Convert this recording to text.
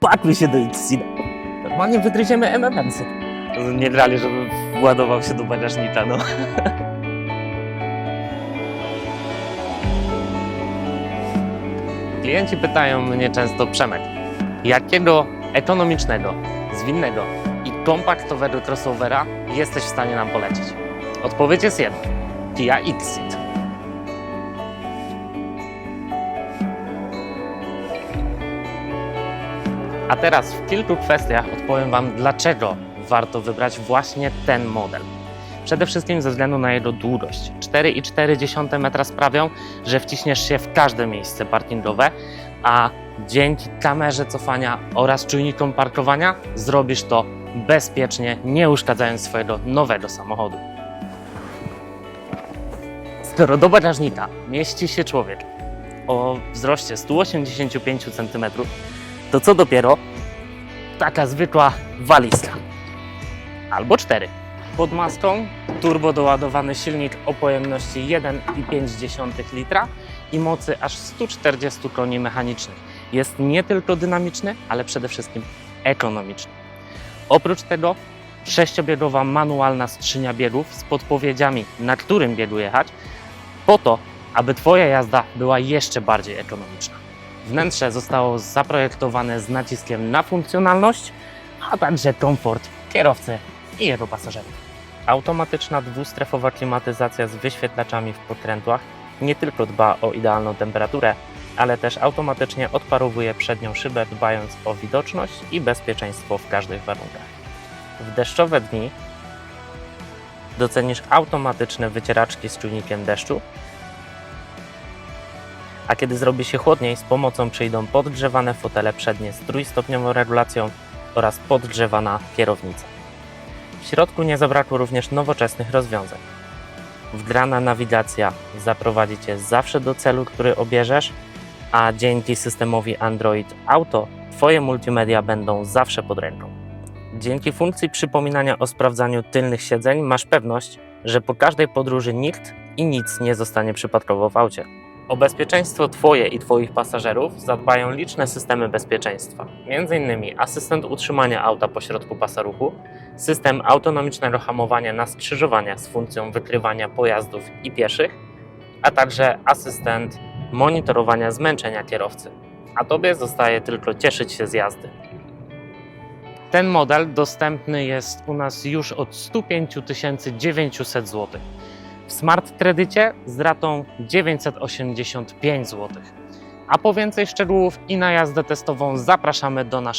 Pakły się do Xina. Normalnie wygryziemy MMS-y. Nie grali, żeby władował się do bagażnika, no. Klienci pytają mnie często, Przemek, jakiego ekonomicznego, zwinnego i kompaktowego crossovera jesteś w stanie nam polecić? Odpowiedź jest jedna. Kia Xit. A teraz w kilku kwestiach odpowiem Wam, dlaczego warto wybrać właśnie ten model. Przede wszystkim ze względu na jego długość. 4,4 metra sprawią, że wciśniesz się w każde miejsce parkingowe, a dzięki kamerze cofania oraz czujnikom parkowania zrobisz to bezpiecznie, nie uszkadzając swojego nowego samochodu. Skoro do bagażnika mieści się człowiek o wzroście 185 cm, to co dopiero taka zwykła walizka. Albo cztery. Pod maską turbo doładowany silnik o pojemności 1,5 litra i mocy aż 140 koni mechanicznych. Jest nie tylko dynamiczny, ale przede wszystkim ekonomiczny. Oprócz tego sześciobiegowa manualna skrzynia biegów z podpowiedziami, na którym biegu jechać, po to, aby Twoja jazda była jeszcze bardziej ekonomiczna. Wnętrze zostało zaprojektowane z naciskiem na funkcjonalność, a także komfort kierowcy i jego pasażerów. Automatyczna dwustrefowa klimatyzacja z wyświetlaczami w podkrętłach nie tylko dba o idealną temperaturę, ale też automatycznie odparowuje przednią szybę, dbając o widoczność i bezpieczeństwo w każdych warunkach. W deszczowe dni docenisz automatyczne wycieraczki z czujnikiem deszczu, a kiedy zrobi się chłodniej, z pomocą przyjdą podgrzewane fotele przednie z trójstopniową regulacją oraz podgrzewana kierownica. W środku nie zabrakło również nowoczesnych rozwiązań. Wgrana nawigacja zaprowadzi Cię zawsze do celu, który obierzesz, a dzięki systemowi Android Auto Twoje multimedia będą zawsze pod ręką. Dzięki funkcji przypominania o sprawdzaniu tylnych siedzeń masz pewność, że po każdej podróży nikt i nic nie zostanie przypadkowo w aucie. O bezpieczeństwo Twoje i Twoich pasażerów zadbają liczne systemy bezpieczeństwa, m.in. asystent utrzymania auta pośrodku pasa ruchu, system autonomicznego hamowania na skrzyżowaniach z funkcją wykrywania pojazdów i pieszych, a także asystent monitorowania zmęczenia kierowcy. A Tobie zostaje tylko cieszyć się z jazdy. Ten model dostępny jest u nas już od 105 900 zł. W smart kredycie z ratą 985 zł. A po więcej szczegółów i na jazdę testową zapraszamy do naszego